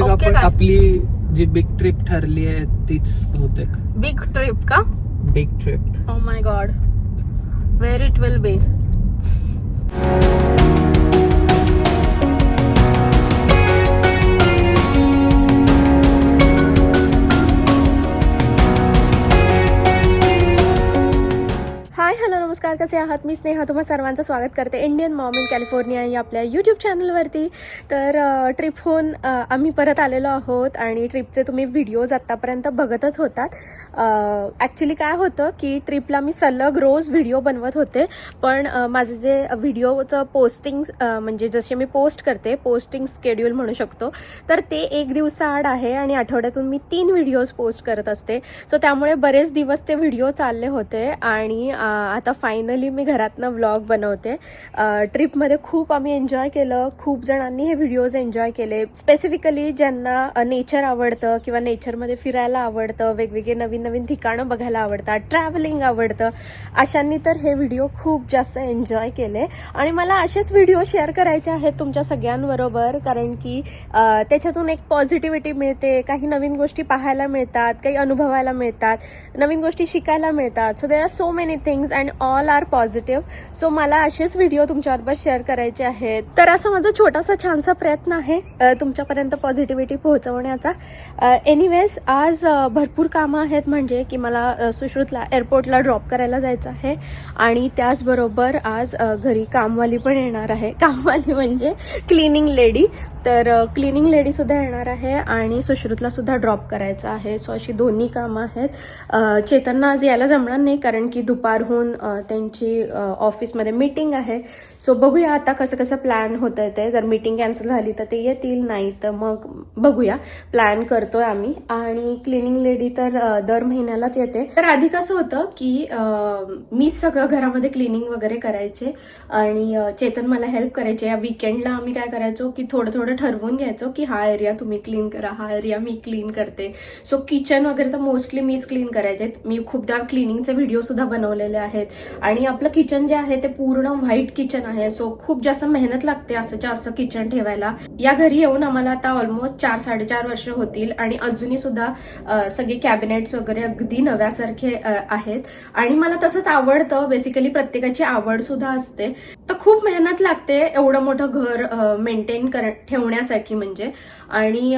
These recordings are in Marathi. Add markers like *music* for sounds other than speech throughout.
बहुतेक ओके आपण काय? आपली जी बिग ट्रिप ठरली आहे तीच बहुतेक. बिग ट्रिप का? Big trip oh my god where it will be hi hello नमस्कार. कसे आहात? मी स्नेहा. तुम्हा सर्वांचं स्वागत करते इंडियन मॉम इन कॅलिफोर्निया या आपल्या यूट्यूब चॅनलवरती तर ट्रिपहून आम्ही परत आलेलो आहोत आणि ट्रिपचे तुम्ही व्हिडिओज आत्तापर्यंत बघतच होतात. ॲक्च्युली काय होतं की ट्रिपला मी सलग रोज व्हिडिओ बनवत होते. पण माझे माझं जे व्हिडिओचं पोस्टिंग म्हणजे जसे मी पोस्ट करते पोस्टिंग स्केड्यूल म्हणू शकतो तर ते एक दिवसाआड आहे आणि आठवड्यातून मी तीन व्हिडिओज पोस्ट करत असते. सो त्यामुळे बरेच दिवस ते व्हिडिओ चालले होते आणि आता फायनली मी घरातनं व्लॉग बनवते. ट्रिपमध्ये खूप आम्ही एन्जॉय केलं. खूप जणांनी हे व्हिडिओज एन्जॉय केले. स्पेसिफिकली ज्यांना नेचर आवडतं किंवा नेचरमध्ये फिरायला आवडतं वेगवेगळे नवीन नवीन ठिकाणं बघायला आवडतात ट्रॅव्हलिंग आवडतं अशांनी तर हे व्हिडिओ खूप जास्त एन्जॉय केले. आणि मला असेच व्हिडिओ शेअर करायचे आहेत तुमच्या सगळ्यांबरोबर कारण की त्याच्यातून एक पॉझिटिव्हिटी मिळते काही नवीन गोष्टी पाहायला मिळतात काही अनुभवायला मिळतात नवीन गोष्टी शिकायला मिळतात. So there are so many things and all are positive. So मला असेच व्हिडिओ तुमच्याबरोबर शेअर करायचे आहेत. तर असा माझा छोटासा छानसा प्रयत्न आहे तुमच्यापर्यंत पॉझिटिव्हिटी पोहोचवण्याचा. एनिवेज आज भरपूर कामं आहेत म्हणजे की मला सुश्रुतला एअरपोर्टला ड्रॉप करायला जायचं आहे. आणि त्याचबरोबर आज घरी कामवाली पण येणार आहे. *laughs* कामवाली म्हणजे क्लिनिंग लेडी तर क्लिनिंग लेडीसुद्धा येणार आहे आणि सुश्रुतला सुद्धा ड्रॉप करायचं आहे. सो अशी दोन्ही कामं आहेत. चेतनना आज यायला जमणार नाही कारण की दुपारहून त्यांची ऑफिसमध्ये मीटिंग आहे. सो बघूया आता कसं कसं प्लॅन होत आहे ते. जर मीटिंग कॅन्सल झाली तर ते येतील नाही तर मग बघूया. प्लॅन करतोय आम्ही. आणि क्लिनिंग लेडी तर दर महिन्यालाच येते. तर आधी कसं होतं की मी मीच सगळं घरामध्ये क्लिनिंग वगैरे करायचे. आणि चेतन मला हेल्प करायचे. या विकेंडला आम्ही काय करायचो की थोडं थोडं ठरवून घ्यायचो की हा एरिया तुम्ही क्लीन करा हा एरिया मी क्लीन करते. सो किचन वगैरे तर मोस्टली मीच क्लीन करायचे. मी खूपदा क्लिनिंगचे व्हिडिओ सुद्धा बनवलेले आहेत. आणि आपलं किचन जे आहे ते पूर्ण व्हाईट किचन आहे. सो खूप जास्त मेहनत लागते असंच्या असं किचन ठेवायला. या घरी येऊन आम्हाला आता ऑलमोस्ट चार साडेचार वर्ष होतील आणि अजूनही सुद्धा सगळे कॅबिनेट्स वगैरे अगदी नव्यासारखे आहेत. आणि मला तसंच आवडतं. बेसिकली प्रत्येकाची आवड सुद्धा असते. तर खूप मेहनत लागते एवढं मोठं घर मेंटेन कर ठेवण्यासाठी म्हणजे. आणि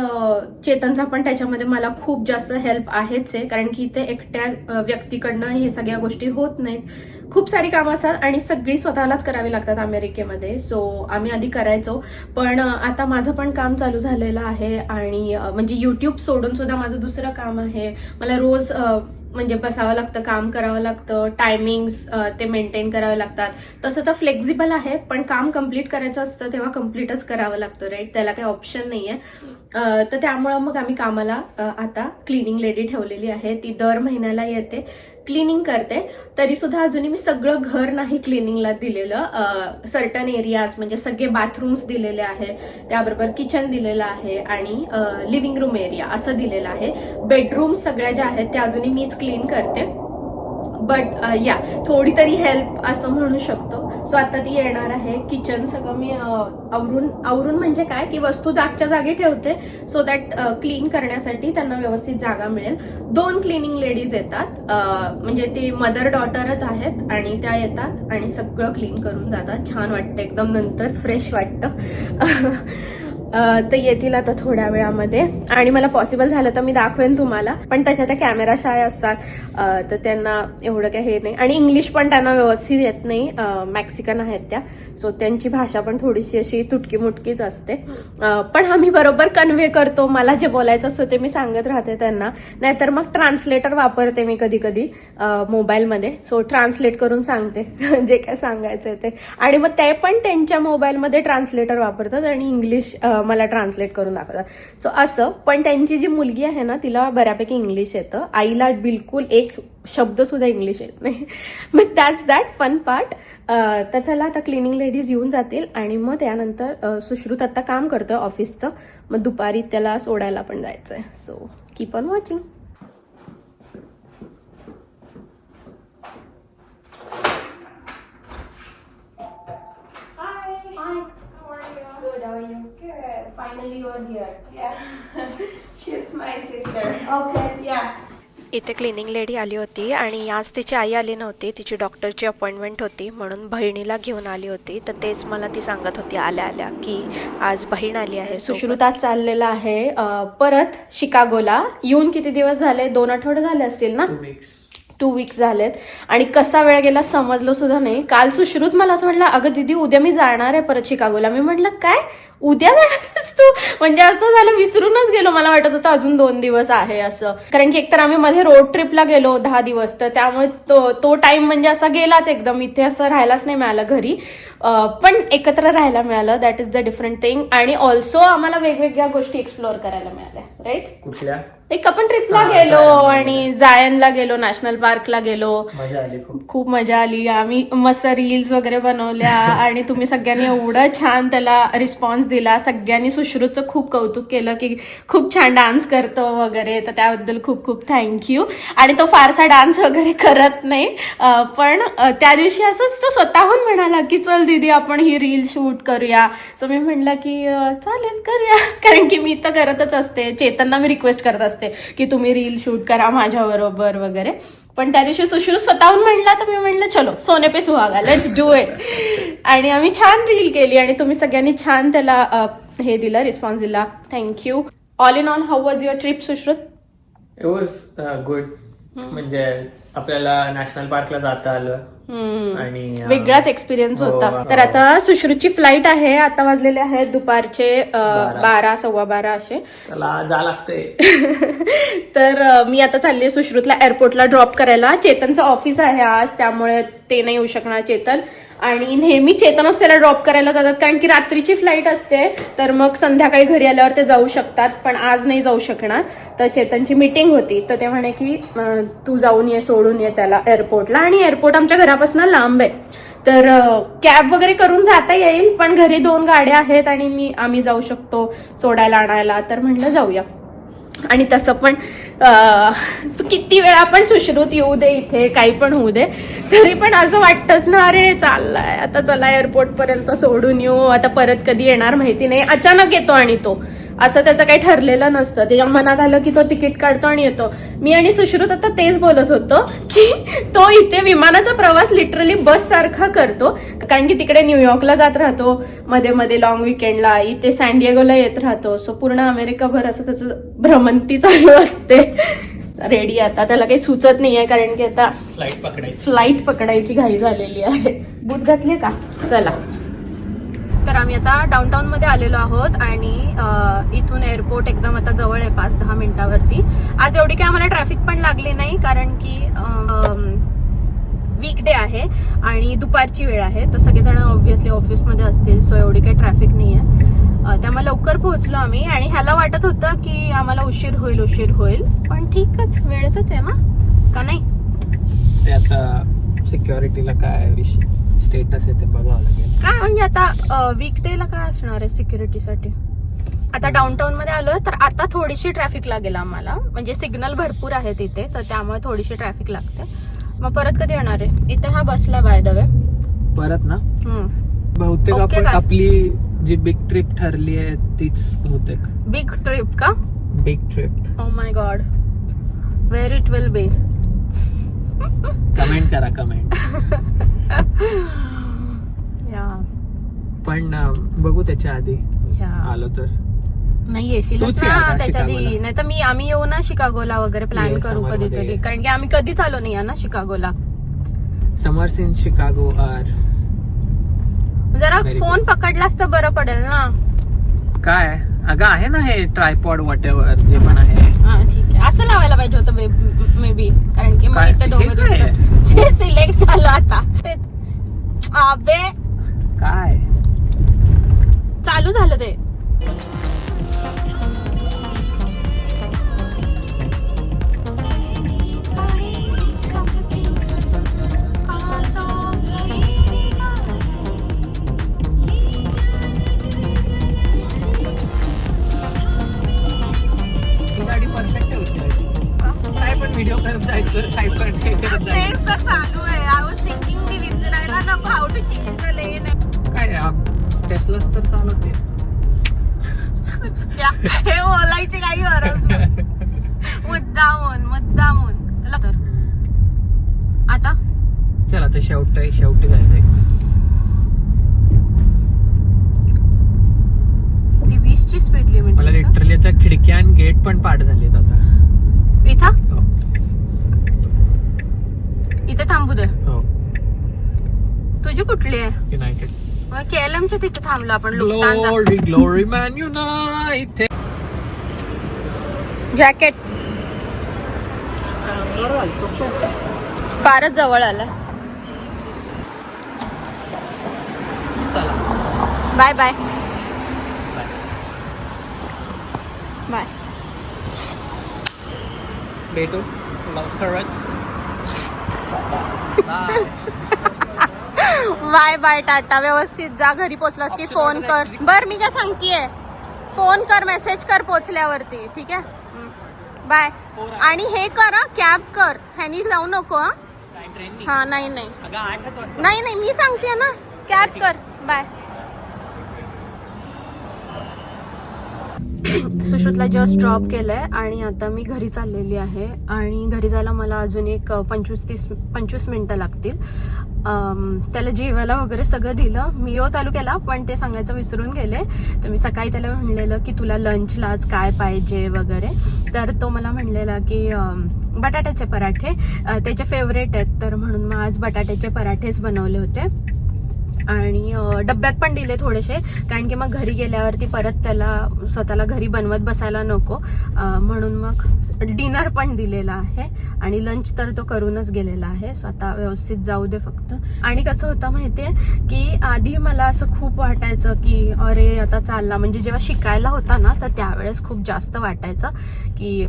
चेतनचा पण त्याच्यामध्ये मला खूप जास्त हेल्प आहेच आहे. कारण की इथे एकट्या व्यक्तीकडनं हे सगळ्या गोष्टी होत नाहीत. खूप सारी कामं असतात आणि सगळी स्वतःलाच करावी लागतात अमेरिकेमध्ये. सो आम्ही आधी करायचो. पण आता माझं पण काम चालू झालेलं आहे आणि म्हणजे युट्यूब सोडून सुद्धा माझं दुसरं काम आहे. मला रोज म्हणजे बसावं लागतं काम करावं लागतं टायमिंग्स ते मेंटेन करावे लागतात. तसं तर फ्लेक्झिबल आहे पण काम कंप्लीट करायचं असतं तेव्हा कम्प्लीटच करावं लागतं राईट त्याला काही ऑप्शन नाही आहे तर त्यामुळं मग आम्ही कामाला आता क्लिनिंग लेडी ठेवलेली आहे. ती दर महिन्याला येते. क्लिनिंग करते. तरीसुद्धा अजूनही मी सगळं घर नाही क्लिनिंगला दिलेलं. सर्टन एरियाज म्हणजे सगळे बाथरूम्स दिलेले आहेत. त्याबरोबर किचन दिलेलं आहे आणि लिव्हिंग रूम एरिया असं दिलेलं आहे. बेडरूम सगळ्या ज्या आहेत त्या अजूनही मीच क्लीन करते. बट या थोडी तरी हेल्प असं म्हणू शकतो. सो आता ती येणार आहे किचन सगळं मी uh, आवरून आवरून म्हणजे काय? की वस्तू जागच्या जागी ठेवते सो दॅट क्लीन करण्यासाठी त्यांना व्यवस्थित जागा मिळेल. दोन क्लिनिंग लेडीज येतात. Uh, म्हणजे ते मदर डॉटरच आहेत आणि त्या येतात आणि सगळं क्लीन करून जातात. छान वाटतं. एकदम नंतर फ्रेश वाटतं. *laughs* तर येतील आता थोड्या वेळामध्ये. आणि मला पॉसिबल झालं तर मी दाखवेन तुम्हाला. पण त्याच्या त्या कॅमेरा शाय असतात. तर त्यांना एवढं काही हे नाही. आणि इंग्लिश पण त्यांना व्यवस्थित येत नाही. मॅक्सिकन आहेत त्या. सो त्यांची भाषा पण थोडीशी अशी तुटकी मुटकीच असते पण आम्ही बरोबर कन्व्हे करतो. मला जे बोलायचं असतं ते मी सांगत राहते त्यांना. नाहीतर मग ट्रान्सलेटर वापरते मी कधी कधी मोबाईलमध्ये. सो ट्रान्सलेट करून सांगते. *laughs* जे काय सांगायचं ते. आणि मग ते पण त्यांच्या मोबाईलमध्ये ट्रान्सलेटर वापरतात आणि इंग्लिश मला ट्रान्सलेट करून दाखवतात. सो असं पण त्यांची जी मुलगी आहे ना तिला बऱ्यापैकी इंग्लिश येतं. आईला बिलकुल एक शब्द सुद्धा इंग्लिश येत नाही. मग दॅट्स दॅट फन पार्ट तर चला आता क्लिनिंग लेडीज येऊन जातील आणि मग त्यानंतर सुश्रुत आता काम करतोय ऑफिसचं मग दुपारी त्याला सोडायला पण जायचंय. So keep on watching finally you're here. Yeah, *laughs* she's my sister. Okay. Yeah. इथे क्लिनिंग लेडी आली होती आणि आज तिची आई आली नव्हती. तिची डॉक्टरची अपॉइंटमेंट होती म्हणून बहिणीला घेऊन आली होती. तर तेच मला ती सांगत होती आल्या आल्या की आज बहीण आली आहे सुश्रुतात चाललेला आहे. परत शिकागोला. येऊन किती दिवस झाले? दोन आठवडे झाले असतील ना? टू वीक्स झालेत. आणि कसा वेळ गेला समजलो सुद्धा नाही. काल सुश्रुत मला असं म्हटलं अगं दिदी उद्या मी जाणार आहे परत शिकागोला. मी म्हटलं काय? उद्या जाणारच तू? म्हणजे असं झालं विसरूनच गेलो. मला वाटत होतं अजून दोन दिवस आहे असं. कारण की एकतर आम्ही मध्ये रोड ट्रिपला गेलो दहा दिवस तर त्यामुळे तो तो टाइम म्हणजे असा गेलाच एकदम. इथे असं राहायलाच नाही मिळालं घरी. पण एकत्र राहायला मिळालं. That is the different thing आणि ऑल्सो आम्हाला वेगवेगळ्या गोष्टी एक्सप्लोअर करायला मिळाल्या. राईट कुठल्या? एक आपण ट्रिपला हा, गेलो जायनला आणि जायनला गेलो नॅशनल पार्कला गेलो. मजा आली खूप. खूप मजा आली. आम्ही मस्त रील्स वगैरे बनवल्या *laughs* आणि तुम्ही सगळ्यांनी एवढं छान त्याला रिस्पॉन्स दिला. सगळ्यांनी सुश्रुतचं खूप कौतुक केलं की खूप छान डान्स करतो वगैरे. तर त्याबद्दल खूप खूप थँक्यू आणि तो फारसा डान्स वगैरे करत नाही. अं, पण अं, त्या दिवशी असंच तो स्वतःहून म्हणाला की चल दीदी आपण ही रील शूट करूया. सो मी म्हणलं की अं, चालेल करूया. *laughs* कारण की मी तर करतच असते. चेतनना मी रिक्वेस्ट करत असते. की तुम्ही रील शूट करा माझ्याबरोबर वगैरे. पण त्या दिवशी सुश्रुत स्वतःहून म्हणला तर मी म्हणलं चलो सोने पे सुहागा लेट्स डू इट आणि आम्ही छान रील केली आणि तुम्ही सगळ्यांनी छान त्याला हे दिलं रिस्पॉन्स दिला. Thank you all in all how was your trip Sushrut? It was good म्हणजे आपल्याला नॅशनल पार्कला जाता आलं. आणि वेगळाच एक्सपिरियन्स हो, होता. हो. तर आता सुश्रुतची फ्लाईट आहे आता वाजलेले आहेत दुपारचे बारा. सव्वा बारा असे. चला जा लागतंय. *laughs* तर मी आता चालली आहे सुश्रुतला एअरपोर्टला ड्रॉप करायला. चेतनचं ऑफिस आहे आज त्यामुळे ते नाही येऊ शकणार चेतन. आणि नेहमी चेतनच त्याला ड्रॉप करायला जातात कारण की रात्रीची फ्लाईट असते तर मग संध्याकाळी घरी आल्यावर ते जाऊ शकतात पण आज नाही जाऊ शकणार. तर चेतनची मीटिंग होती तर ते म्हणे की तू जाऊन ये सोडून ये त्याला एअरपोर्टला आणि एअरपोर्ट आमच्या घरापासून लांब आहे. तर कॅब वगैरे करून जाता येईल पण घरी दोन गाड्या आहेत आणि मी आम्ही जाऊ शकतो सोडायला आणायला. तर म्हटलं जाऊया. आणि तसं पण किती वेळा आपण सुश्रुत येऊ दे इथे काही पण होऊ दे. तरी पण असं वाटतंच ना अरे चाललाय. आता चला एअरपोर्ट पर्यंत सोडून येऊ. आता परत कधी येणार माहिती नाही. अचानक येतो आणि तो. असं त्याचं काही ठरलेलं नसतं. त्याच्या मनात आलं की तो तिकीट काढतो आणि येतो. मी आणि सुश्रुत आता तेच बोलत होतो की तो इथे विमानाचा प्रवास लिटरली बस सारखा करतो. कारण की तिकडे न्यूयॉर्कला जात राहतो मध्ये मध्ये लॉंग विकेंडला इथे सॅन्डिएगोला येत राहतो. सो पूर्ण अमेरिकाभर असं त्याचं भ्रमंती चालू असते. रेडी आता. त्याला काही सुचत नाहीये कारण की आता फ्लाईट पकडायची. फ्लाईट पकडायची घाई झालेली आहे. बूट घातले का? चला. तर आम्ही आता डाऊनटाऊन मध्ये आलेलो आहोत आणि इथून एअरपोर्ट एकदम आता जवळ आहे पाच दहा मिनिटावरती. आज एवढी काय आम्हाला ट्रॅफिक पण लागली नाही कारण की वीकडे आहे आणि दुपारची वेळ आहे. तर सगळेजण ऑब्व्हियसली ऑफिसमध्ये असतील सो एवढी काही ट्रॅफिक नाही आहे. त्यामुळे लवकर पोहोचलो आम्ही आणि ह्याला वाटत होतं की आम्हाला उशीर होईल उशीर होईल पण ठीकच वेळेतच आहे ना? का नाही? सिक्युरिटीला काय विषय? स्टेटस आहे ते बघावं लागेल. काय म्हणजे आता वीकडेला काय असणार आहे सिक्युरिटीसाठी आता डाऊनटाऊन मध्ये आलोय तर आता थोडीशी ट्रॅफिक लागेल आम्हाला. म्हणजे सिग्नल भरपूर आहे तिथे तर त्यामुळे थोडीशी ट्रॅफिक लागते. मग परत कधी येणार आहे? इथे हा बसला बाय द वे परत ना? बहुतेक आपण काय? आपली जी बिग ट्रिप ठरली आहे तीच बहुतेक. बिग ट्रिप का? Big trip oh my god where it will be comment करा कमेंट या. पण बघू त्याच्या आधी या. आलो तर. नाही येशील त्याच्या आधी. नाही तर मी आम्ही येऊ ना शिकागोला वगैरे प्लॅन करू मध्ये कधीतरी. कारण की आम्ही कधीच आलो नाही ना शिकागोला. Summers in Chicago are. जरा फोन पकडलास तर बरं पडेल ना. काय? अगं आहे ना हे ट्रायपॉड वॉट जे पण आहे. हा ठीक आहे. असं लावायला पाहिजे होतं मे बी कारण की मग हे दोघं. *laughs* ते सिलेक्ट झालं आता. ते अबे. काय? चालू झालं ते. व्हिडिओ करत जायचं हे करत तेच तर चालू आहे. आय वॉज थिंकिंग की विसरायला नको. How to change the lane काय टेस्लाच तर चालवते. हे बोलायची काही गरज नाही. मुद्दामून मुद्दामून. ल- तर. आता? चल आता शेवट शेवटी जायचंय. ती वीस ची स्पीड मला लिमिट लिटरली आता खिडक्या आणि गेट पण पाठ झालेत आता. इथं? इथे थांबू दे. हो. तुझी कुठली आहे? युनायटेड केएलएम च्या तिथे थांबलो आपण glory glory Man United jacket फारच जवळ आलं. चला. बाय बाय बाय भेटू लवकरच Bye. बाय. बाय टाटा. व्यवस्थित जा. घरी पोचलास की फोन कर. बर मी काय सांगतेय? फोन कर मेसेज कर पोचल्यावरती. ठीक आहे? बाय. आणि हे कर कॅब कर. ह्यानी जाऊ नको हं? हा नाही नाही. नाही नाही मी सांगते ना. कॅब कर. बाय. सुश्रुतला जस्ट ड्रॉप केलंय आणि आता मी घरी चाललेली आहे. आणि घरी जायला मला अजून एक पंचवीस तीस पंचवीस मिनटं लागतील. त्याला जेवायला वगैरे सगळं दिलं. मी यो चालू केला पण ते सांगायचं विसरून गेले. तर मी सकाळी त्याला म्हणलेलं की तुला लंचला आज काय पाहिजे वगैरे. तर तो मला म्हणलेला की बटाट्याचे पराठे. त्याचे फेवरेट आहेत. तर म्हणून मग आज बटाट्याचे पराठेच बनवले होते. आणि डब्यात पण दिले थोडेसे कारण की मग घरी गेल्यावरती परत त्याला स्वतःला घरी बनवत बसायला नको. म्हणून मग डिनर पण दिलेला आहे आणि लंच तर तो करूनच गेलेला आहे. स्वतः व्यवस्थित जाऊ दे फक्त. आणि कसं होतं माहितीये की आधी मला असं खूप वाटायचं की अरे आता चालला. म्हणजे जेव्हा शिकायला होता ना तर त्यावेळेस खूप जास्त वाटायचं की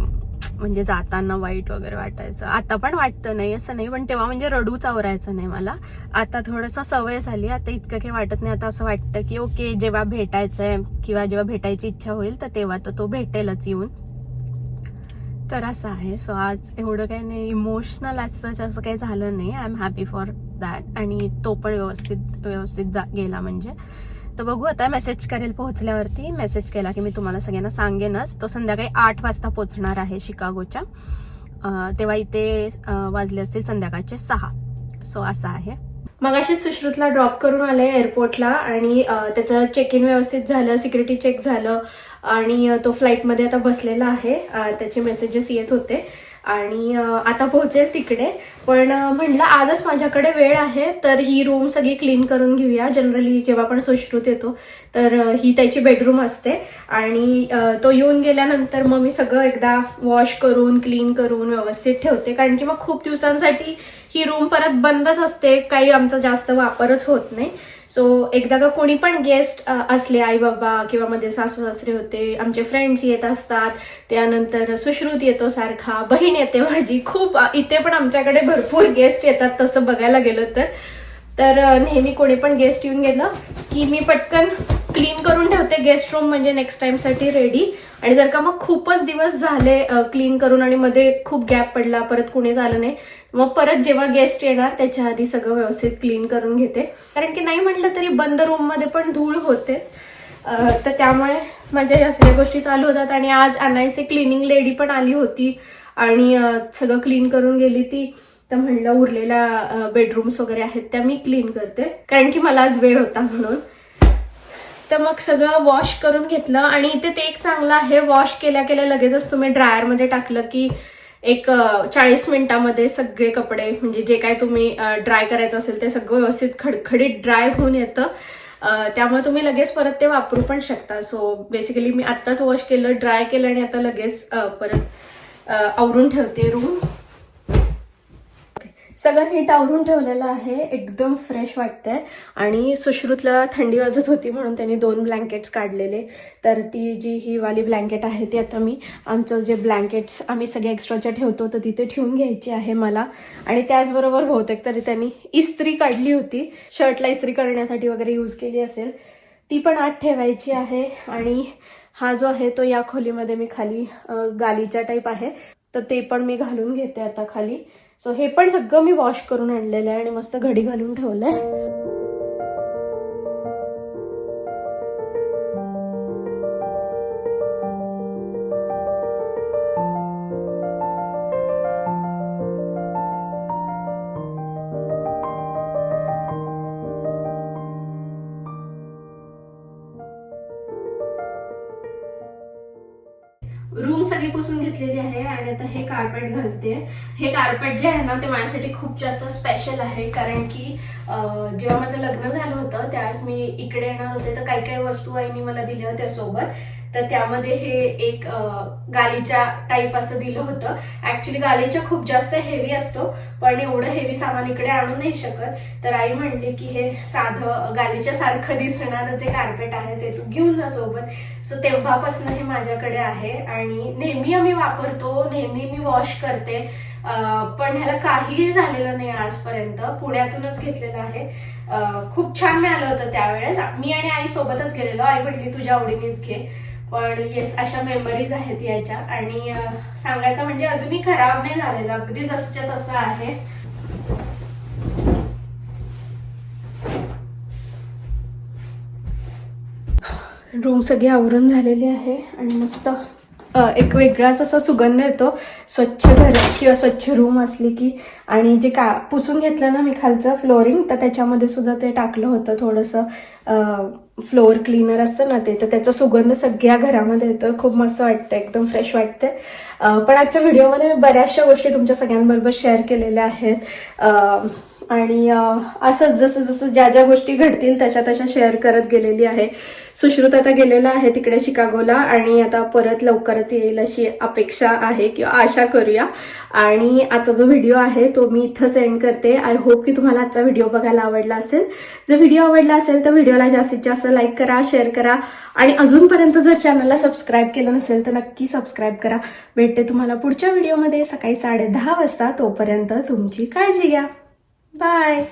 म्हणजे जाताना वाईट वगैरे वाटायचं. आता पण वाटतं नाही असं नाही पण तेव्हा म्हणजे रडूच आवरायचं नाही मला. आता थोडंसं सवय झाली आता इतकं काही वाटत नाही. आता असं वाटतं की ओके जेव्हा भेटायचं आहे किंवा जेव्हा भेटायची इच्छा होईल तर तेव्हा तर तो भेटेलच येऊन. तर असं आहे. सो आज एवढं काही नाही. इमोशनल असं असं काही झालं नाही. I am happy for that आणि तो पण व्यवस्थित व्यवस्थित जा गेला म्हणजे. तर बघू आता मेसेज करेल पोहोचल्यावरती. मेसेज केला की मी तुम्हाला सगळ्यांना सांगेनच. तो संध्याकाळी आठ वाजता पोहोचणार आहे शिकागोच्या. तेव्हा इथे वाजले असतील संध्याकाळचे सहा. सो असं आहे. मग अशी सुश्रुतला ड्रॉप करून आले एअरपोर्टला आणि त्याचं चेक इन व्यवस्थित झालं सिक्युरिटी चेक झालं आणि तो फ्लाईटमध्ये आता बसलेला आहे. त्याचे मेसेजेस येत होते. आणि आता पोहोचेल तिकडे. पण म्हणलं आजच माझ्याकडे वेळ आहे तर ही रूम सगळी क्लीन करून घेऊया. जनरली जेव्हा पण सुश्रुत येतो तर ही त्याची बेडरूम असते. आणि तो येऊन गेल्यानंतर मग मी सगळं एकदा वॉश करून क्लीन करून व्यवस्थित ठेवते. कारण की मग खूप दिवसांसाठी ही रूम परत बंदच असते. काही आमचा जास्त वापरच होत नाही. सो एकदा का कोणी पण गेस्ट असले आई बाबा किंवा मध्ये सासू सासरे होते आमचे फ्रेंड्स येत असतात त्यानंतर सुश्रुत येतो सारखा बहीण येते माझी खूप इथे पण आमच्याकडे भरपूर गेस्ट येतात तसं बघायला गेलं तर. तर नेहमी कोणी पण गेस्ट येऊन गेलं की मी पटकन क्लीन करून ठेवते गेस्ट रूम म्हणजे नेक्स्ट टाईमसाठी रेडी आणि जर का मग खूपच दिवस झाले क्लीन करून आणि मध्ये खूप गॅप पडला परत कुणीच आलं नाही मग परत जेव्हा गेस्ट येणार त्याच्या आधी सगळं व्यवस्थित क्लीन करून घेते. कारण की नाही म्हटलं तरी बंद रूममध्ये पण धूळ होतेच. तर त्यामुळे माझ्या या सगळ्या गोष्टी चालू होतात. आणि आज अनायसे क्लिनिंग लेडी पण आली होती. आणि सगळं क्लीन करून गेली ती. तर म्हणलं उरलेल्या बेडरूम्स वगैरे आहेत त्या मी क्लीन करते. कारण की मला आज वेळ होता म्हणून. तर मग सगळं वॉश करून घेतलं आणि इथे ते एक चांगलं आहे वॉश केल्या केल्या लगेचच तुम्ही ड्रायरमध्ये टाकलं की एक चाळीस मिनिटामध्ये सगळे कपडे म्हणजे जे काय तुम्ही ड्राय करायचं असेल ते सगळं व्यवस्थित खडखडीत ड्राय होऊन येतं. त्यामुळे तुम्ही लगेच परत ते वापरू पण शकता. सो बेसिकली मी आत्ताच वॉश केलं ड्राय केलं आणि आता लगेच परत आवरून ठेवते रूम सगळं नीट आवरून ठेवलेलं आहे. एकदम फ्रेश वाटतंय. आणि सुश्रुतला थंडी वाजत होती म्हणून त्यांनी दोन ब्लँकेट्स काढलेले. तर ती जी ही वाली ब्लँकेट आहे ती आता मी आमचं जे ब्लँकेट्स आम्ही सगळे एक्स्ट्राच्या ठेवतो तर तिथे ठेवून घ्यायची आहे मला. आणि त्याचबरोबर बहुतेक तरी त्यांनी इस्त्री काढली होती. शर्टला इस्त्री करण्यासाठी वगैरे यूज केली असेल. ती पण आत ठेवायची आहे. आणि हा जो आहे तो या खोलीमध्ये मी खाली गालीचा टाईप आहे. तर ते पण मी घालून घेते आता खाली. सो हे पण सगळं मी वॉश करून आणलेलं आहे आणि मस्त घडी घालून ठेवलंय. रूम सगळी पुसून घेतलेली आहे आणि आता हे कार्पेट घालते. हे कार्पेट जे आहे ना ते माझ्यासाठी खूप जास्त स्पेशल आहे. कारण की जेव्हा माझं लग्न झालं होतं त्यावेळेस मी इकडे येणार होते तर काही काही वस्तू आईने मला दिल्या होत्या सोबत. तर त्यामध्ये हे एक गालीच्या टाईप असं दिलं होतं. ऍक्च्युली गालीच्या खूप जास्त हेवी असतो पण एवढं हेवी सामान इकडे आणू नाही शकत. तर आई म्हणली की हे साधं गालीच्या सारखं दिसणारं जे कार्पेट आहे ते तू घेऊन जा सोबत. सो तेव्हापासून हे माझ्याकडे आहे आणि नेहमी आम्ही वापरतो नेहमी मी वॉश करते. पण ह्याला काहीही झालेलं नाही आजपर्यंत. पुण्यातूनच घेतलेलं आहे. खूप छान मिळालं होतं त्यावेळेस. मी आणि आई सोबतच गेलेलो. आई म्हटली तुझ्या आवडीनेच घे. पण येस अशा मेमरीज आहेत याच्या आणि सांगायचं म्हणजे अजूनही खराब नाही झालेलं. अगदी जसच्या तसं आहे. रूम सगळी आवरून झालेली आहे आणि मस्त एक वेगळाच असा सुगंध येतो. स्वच्छ घर किंवा स्वच्छ रूम असली की आणि जे का पुसून घेतलं ना मी खालचं फ्लोरिंग तर त्याच्यामध्ये सुद्धा ते टाकलं होतं थोडंसं फ्लोअर क्लीनर असतं ना ते तर त्याचा सुगंध सगळ्या घरामध्ये येतो खूप मस्त वाटतं एकदम फ्रेश वाटतंय. पण आजच्या व्हिडिओमध्ये मी बऱ्याचशा गोष्टी तुमच्या सगळ्यांबरोबर शेअर केलेल्या आहेत. आणि असंच जसं जसं ज्या ज्या गोष्टी घडतील तशा तशा शेअर करत गेलेली आहे. सुश्रुत आता गेलेला आहे तिकडे शिकागोला आणि आता परत लवकरच येईल अशी अपेक्षा आहे किंवा आशा करूया. आणि आजचा जो व्हिडिओ आहे तो मी इथंच एंड करते. आय होप की तुम्हाला आजचा व्हिडिओ बघायला आवडला असेल. जर व्हिडिओ आवडला असेल तर व्हिडिओला जास्तीत जास्त लाईक करा शेअर करा आणि अजूनपर्यंत जर चॅनलला सबस्क्राईब केलं नसेल तर नक्की सबस्क्राईब करा. भेटते तुम्हाला पुढच्या व्हिडिओमध्ये सकाळी साडेदहा वाजता. तोपर्यंत तुमची काळजी घ्या. बाय